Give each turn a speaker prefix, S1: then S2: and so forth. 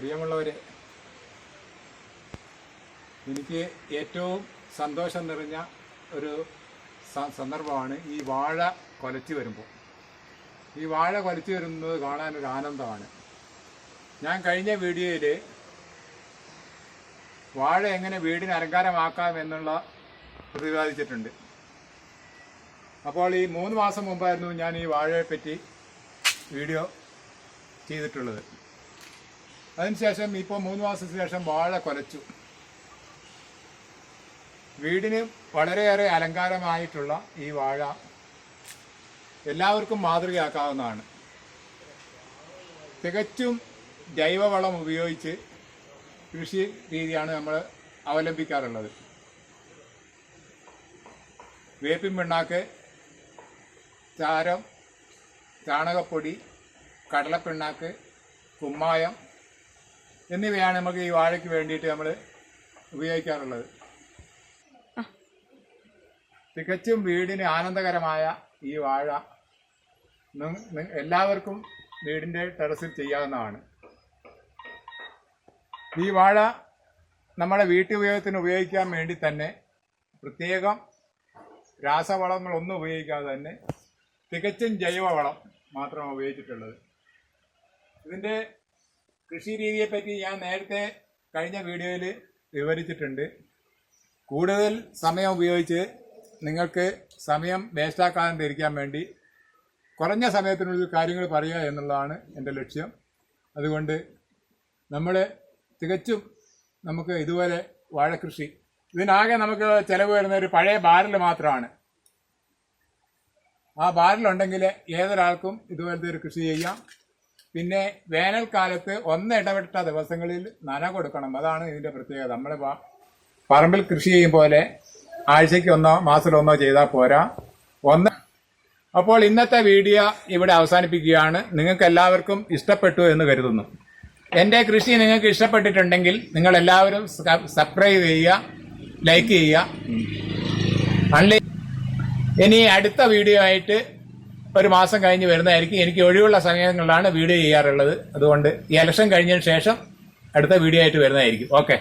S1: പ്രിയമുള്ളവരെ എനിക്ക് ഏറ്റവും സന്തോഷം നിറഞ്ഞ ഒരു സന്ദർഭമാണ് ഈ വാഴ കൊലച്ചു വരുമ്പോൾ ഈ വാഴ കൊലച്ചു വരുന്നത് കാണാൻ ഒരു ആനന്ദമാണ്. ഞാൻ കഴിഞ്ഞ വീഡിയോയിൽ വാഴ എങ്ങനെ വീടിന് അലങ്കാരമാക്കാം എന്നുള്ള പ്രതിപാദിച്ചിട്ടുണ്ട്. അപ്പോൾ ഈ മൂന്ന് മാസം മുമ്പായിരുന്നു ഞാൻ ഈ വാഴയെപ്പറ്റി വീഡിയോ ചെയ്തിട്ടുള്ളത്. അതിനുശേഷം ഇപ്പോൾ മൂന്ന് മാസത്തിന് ശേഷം വാഴ കൊലച്ചു. വീടിന് വളരെയേറെ അലങ്കാരമായിട്ടുള്ള ഈ വാഴ എല്ലാവർക്കും മാതൃകയാക്കാവുന്നതാണ്. തികച്ചും ജൈവവളം ഉപയോഗിച്ച് കൃഷി രീതിയാണ് നമ്മൾ അവലംബിക്കാറുള്ളത്. വേപ്പിൻ പിണ്ണാക്ക് ചാരം ചാണകപ്പൊടി കടലപ്പിണ്ണാക്ക് കുമ്മായം എന്നിവയാണ് നമുക്ക് ഈ വാഴയ്ക്ക് വേണ്ടിയിട്ട് നമ്മൾ ഉപയോഗിക്കാറുള്ളത്. തികച്ചും വീടിന് ആനന്ദകരമായ ഈ വാഴ എല്ലാവർക്കും വീടിന്റെ ടെറസിൽ ചെയ്യാവുന്നതാണ്. ഈ വാഴ നമ്മുടെ വീട്ടുപയോഗത്തിന് ഉപയോഗിക്കാൻ വേണ്ടി തന്നെ പ്രത്യേകം രാസവളങ്ങളൊന്നും ഉപയോഗിക്കാതെ തന്നെ തികച്ചും ജൈവവളം മാത്രമാണ് ഉപയോഗിച്ചിട്ടുള്ളത്. ഇതിന്റെ കൃഷി രീതിയെ രീതിയെപ്പറ്റി ഞാൻ നേരത്തെ കഴിഞ്ഞ വീഡിയോയിൽ വിവരിച്ചിട്ടുണ്ട്. കൂടുതൽ സമയം ഉപയോഗിച്ച് നിങ്ങൾക്ക് സമയം വേസ്റ്റാക്കാതിരിക്കാൻ വേണ്ടി കുറഞ്ഞ സമയത്തിനുള്ളിൽ കാര്യങ്ങൾ പറയുക എന്നുള്ളതാണ് എന്റെ ലക്ഷ്യം. അതുകൊണ്ട് നമ്മൾ തികച്ചും നമുക്ക് ഇതുപോലെ വാഴക്കൃഷി ഇതിനാകെ നമുക്ക് ചിലവ് വരുന്ന ഒരു പഴയ ബാരൽ മാത്രമാണ്. ആ ബാരലുണ്ടെങ്കിൽ ഏതൊരാൾക്കും ഇതുപോലത്തെ ഒരു കൃഷി ചെയ്യാം. പിന്നെ വേനൽക്കാലത്ത് ഒന്ന് ഇടവിട്ട ദിവസങ്ങളിൽ നന കൊടുക്കണം. അതാണ് ഇതിന്റെ പ്രത്യേകത. നമ്മൾ പറമ്പിൽ കൃഷി ചെയ്യും പോലെ ആഴ്ചയ്ക്ക് ഒന്നോ മാസത്തിലൊന്നോ ചെയ്താൽ പോരാ. ഒന്ന് അപ്പോൾ ഇന്നത്തെ വീഡിയോ ഇവിടെ അവസാനിപ്പിക്കുകയാണ്. നിങ്ങൾക്ക് എല്ലാവർക്കും ഇഷ്ടപ്പെട്ടു എന്ന് കരുതുന്നു. എന്റെ കൃഷി നിങ്ങൾക്ക് ഇഷ്ടപ്പെട്ടിട്ടുണ്ടെങ്കിൽ നിങ്ങൾ എല്ലാവരും സബ്സ്ക്രൈബ് ചെയ്യുക ലൈക്ക് ചെയ്യുക. ഇനി അടുത്ത വീഡിയോ ആയിട്ട് ഒരു മാസം കഴിഞ്ഞ് വരുന്നതായിരിക്കും. എനിക്ക് ഒഴിവുള്ള സമയങ്ങളിലാണ് വീഡിയോ ചെയ്യാറുള്ളത്. അതുകൊണ്ട് ഈ ഇലക്ഷൻ കഴിഞ്ഞതിന് ശേഷം അടുത്ത വീഡിയോ ആയിട്ട് വരുന്നതായിരിക്കും. ഓക്കെ.